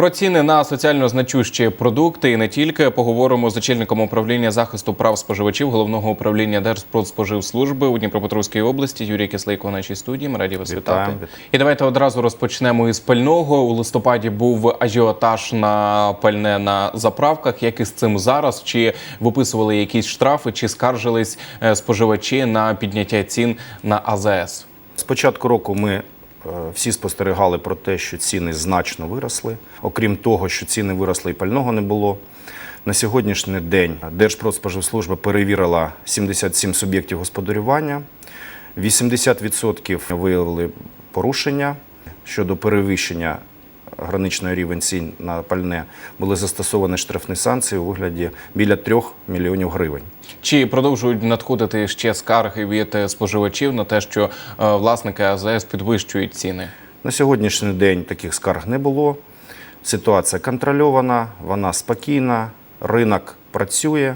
Про ціни на соціально значущі продукти і не тільки поговоримо з очільником управління захисту прав споживачів головного управління Держпродспоживслужби у Дніпропетровській області Юрій Кислейко у нашій студії. Ми раді вас вітати. І давайте одразу розпочнемо із пального. У листопаді був ажіотаж на пальне на заправках. Як із цим зараз? Чи виписували якісь штрафи, чи скаржились е, споживачі на підняття цін на АЗС? З початку року ми всі спостерігали про те, що ціни значно виросли. Окрім того, що ціни виросли і пального не було. На сьогоднішній день Держпродспоживслужба перевірила 77 суб'єктів господарювання. 80% виявили порушення щодо перевищення граничного рівень цін на пальне. Були застосовані штрафні санкції у вигляді біля 3 мільйонів гривень. Чи продовжують надходити ще скарги від споживачів на те, що е, власники АЗС підвищують ціни? На сьогоднішній день таких скарг не було. Ситуація контрольована, вона спокійна, ринок працює.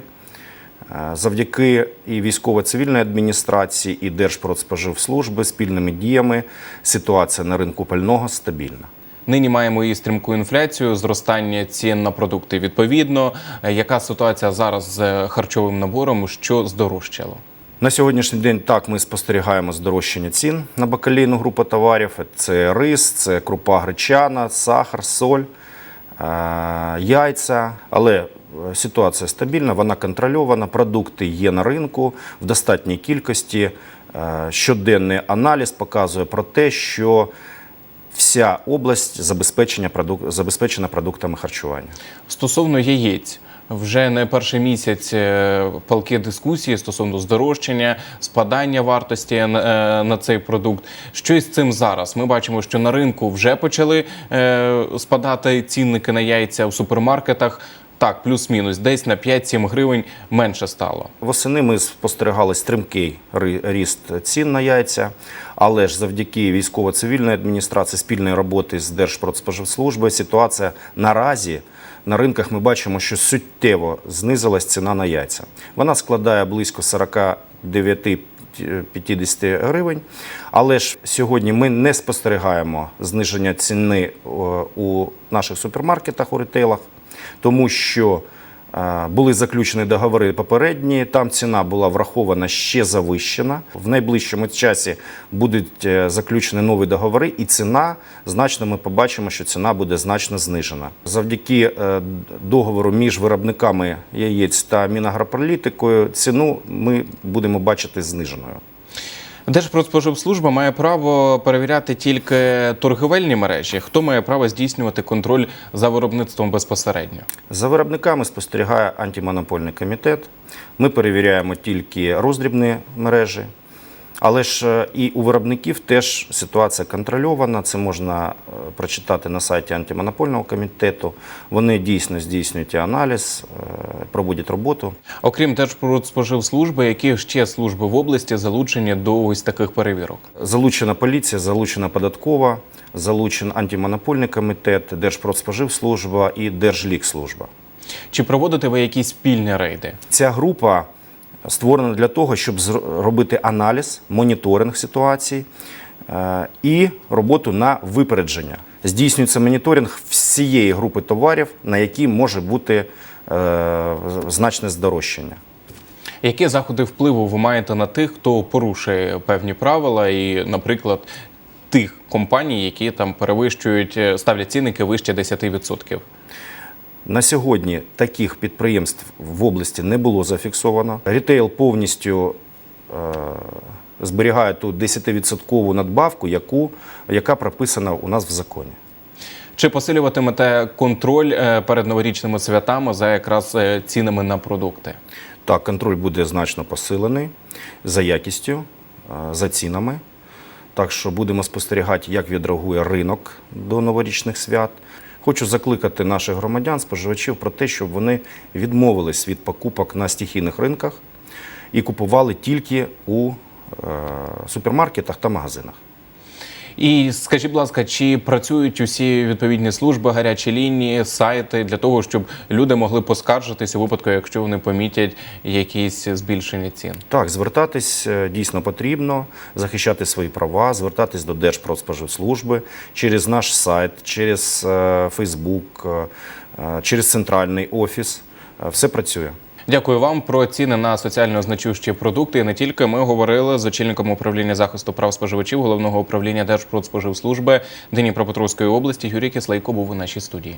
Е, Завдяки і військово-цивільної адміністрації, і Держпродспоживслужби спільними діями ситуація на ринку пального стабільна. Нині маємо і стрімку інфляцію, зростання цін на продукти. Відповідно, Е, яка ситуація зараз з е, харчовим набором, що здорожчало? На сьогоднішній день так ми спостерігаємо здорожчання цін на бакалійну групу товарів. Це рис, це крупа гречана, сахар, соль, е, яйця. Але ситуація стабільна, вона контрольована, продукти є на ринку в достатній кількості. Щоденний аналіз показує про те, що вся область забезпечення продук- забезпечена продуктами харчування. Стосовно яєць. Вже не перший місяць е, палки дискусії стосовно здорожчання, спадання вартості е, на цей продукт. Що із цим зараз? Ми бачимо, що на ринку вже почали е, спадати цінники на яйця в супермаркетах. Так, плюс-мінус, десь на 5-7 гривень менше стало. Восени ми спостерігали стрімкий ріст цін на яйця, але ж завдяки військово-цивільної адміністрації спільної роботи з Держпродспоживслужбою ситуація наразі на ринках ми бачимо, що суттєво знизилась ціна на яйця. Вона складає близько 49 50 гривень. Але ж сьогодні ми не спостерігаємо зниження ціни у наших супермаркетах, у ретейлах, тому що е, були заключені договори попередні, там ціна була врахована ще завищена. В найближчому часі будуть е, заключені нові договори, і ціна значно ми побачимо, що ціна буде значно знижена. Завдяки е, договору між виробниками яєць та Мінагрополітикою ціну ми будемо бачити зниженою. Держпродспоживслужба має право перевіряти тільки торговельні мережі. Хто має право здійснювати контроль за виробництвом безпосередньо? За виробниками спостерігає антимонопольний комітет. Ми перевіряємо тільки роздрібні мережі. Але ж е, і у виробників теж ситуація контрольована. Це можна е, прочитати на сайті антимонопольного комітету. Вони дійсно здійснюють аналіз, е, проводять роботу. Окрім Держпродспоживслужби, які ще служби в області залучені до ось таких перевірок? Залучена поліція, залучена податкова, залучен антимонопольний комітет, Держпродспоживслужба і Держлікслужба. Чи проводите ви якісь спільні рейди? Ця група створена для того, щоб зр- робити аналіз, моніторинг ситуації е, і роботу на випередження. Здійснюється моніторинг всієї групи товарів, на які може бути е, значне здорожчання. Які заходи впливу ви маєте на тих, хто порушує певні правила, і, наприклад, тих компаній, які там перевищують, е, ставлять цінники вище 10%? На сьогодні таких підприємств в області не було зафіксовано. Рітейл повністю е, зберігає ту 10% надбавку, яку, яка прописана у нас в законі. Чи посилюватимете контроль е, перед новорічними святами за якраз е, цінами на продукти? Так, контроль буде значно посилений за якістю, е, за цінами. Так що будемо спостерігати, як відреагує ринок до новорічних свят. Хочу закликати наших громадян, споживачів про те, щоб вони відмовились від покупок на стихійних ринках і купували тільки у е, супермаркетах та магазинах. І скажіть, будь ласка, чи працюють усі відповідні служби, гарячі лінії, сайти для того, щоб люди могли поскаржитися у випадку, якщо вони помітять якісь збільшення цін? Так, звертатись е, дійсно потрібно, захищати свої права, звертатись до Держпродспоживслужби через наш сайт, через е, Фейсбук, е, через центральний офіс. Все працює. Дякую вам про ціни на соціально значущі продукти. І не тільки ми говорили з очільником управління захисту прав споживачів головного управління Держпродспоживслужби Дніпропетровської області Юрій Кислейко був у нашій студії.